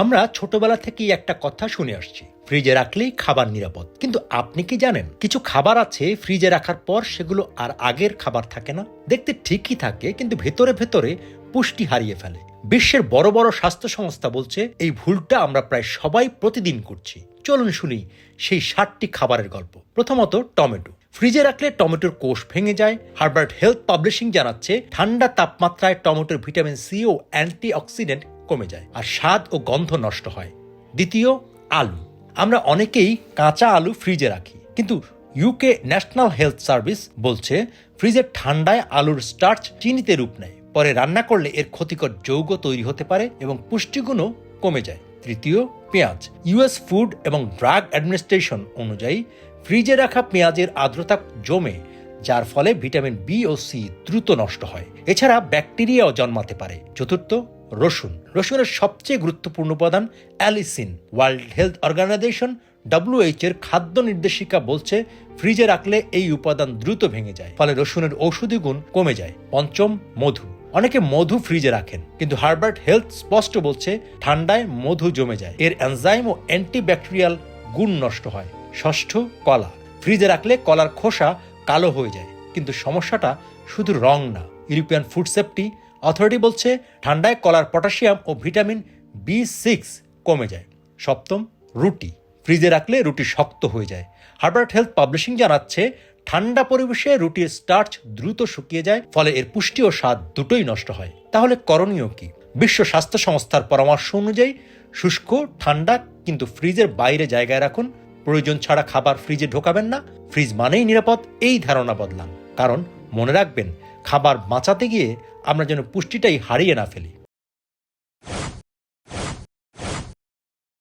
আমরা ছোটবেলা থেকেই একটা কথা শুনে আসছি। ফ্রিজে রাখলেই খাবার নিরাপদ। কিন্তু আপনি কি জানেন, কিছু খাবার আছে ফ্রিজে রাখার পর সেগুলো আর আগের খাবার থাকে না। দেখতে ঠিকই থাকে, কিন্তু ভেতরে ভেতরে পুষ্টি হারিয়ে ফেলে। বিশ্বের বড় বড় স্বাস্থ্য সংস্থা বলছে, এই ভুলটা আমরা প্রায় সবাই প্রতিদিন করছি। চলুন শুনি সেই ষাটটি খাবারের গল্প। প্রথমত টমেটো। ফ্রিজে রাখলে টমেটোর কোষ ভেঙে যায়। হার্বার্ট হেলথ পাবলিশিং জানাচ্ছে, ঠান্ডা তাপমাত্রায় টমেটোর ভিটামিন সি ও অ্যান্টি অক্সিডেন্ট কমে যায় আর স্বাদ ও গন্ধ নষ্ট হয়। দ্বিতীয়, আলু। আমরা অনেকেই কাঁচা আলু ফ্রিজে রাখি, কিন্তু ইউকে ন্যাশনাল হেলথ সার্ভিস বলছে, ফ্রিজের ঠান্ডায় আলুর স্টার্চ চিনিতে রূপ নেয়। পরে রান্না করলে এর ক্ষতিকর যৌগ তৈরি হতে পারে এবং পুষ্টিগুণও কমে যায়। তৃতীয়, পেঁয়াজ। ইউএস ফুড এবং ড্রাগ অ্যাডমিনিস্ট্রেশন অনুযায়ী, ফ্রিজে রাখা পেঁয়াজের আর্দ্রতা জমে, যার ফলে ভিটামিন বি ও সি দ্রুত নষ্ট হয়। এছাড়া ব্যাকটেরিয়াও জন্মাতে পারে। চতুর্থ রসুন। রসুনের সবচেয়ে গুরুত্বপূর্ণ উপাদান allicin. World Health Organization W H এর খাদ্য নির্দেশিকা বলছে, ফ্রিজে রাখলে এই উপাদান দ্রুত ভেঙে যায়, ফলে রসুনের ঔষধি গুণ কমে যায়। পঞ্চম, মধু। অনেকে মধু ফ্রিজে রাখেন, কিন্তু হার্বার্ট হেলথ স্পষ্ট বলছে, ঠান্ডায় মধু জমে যায়। এর এনজাইম ও অ্যান্টিব্যাকটেরিয়াল গুণ নষ্ট হয়। ষষ্ঠ, কলা। ফ্রিজে রাখলে কলার খোসা কালো হয়ে যায়, কিন্তু সমস্যাটা শুধু রং না। ইউরোপিয়ান ফুড সেফটি অথরিটি বলছে, ঠান্ডায় কলার পটাশিয়াম ও ভিটামিন বি সিক্স কমে যায়। সপ্তম, রুটি। ফ্রিজে রাখলে রুটি শক্ত হয়ে যায়। হার্বার্ট হেলথ পাবলিশিং জানাচ্ছে, ঠান্ডা পরিবেশে রুটির স্টার্চ দ্রুত শুকিয়ে যায়, ফলে এর পুষ্টি ও স্বাদ দুটোই নষ্ট হয়। তাহলে করণীয় কি? বিশ্ব স্বাস্থ্য সংস্থার পরামর্শ অনুযায়ী, শুষ্ক, ঠান্ডা, কিন্তু ফ্রিজের বাইরে জায়গায় রাখুন। প্রয়োজন ছাড়া খাবার ফ্রিজে ঢোকাবেন না। ফ্রিজ মানেই নিরাপদ, এই ধারণা বদলান। কারণ মনে রাখবেন খাবার বাঁচাতে গিয়ে আমরা যেন পুষ্টিটাই হারিয়ে না ফেলি।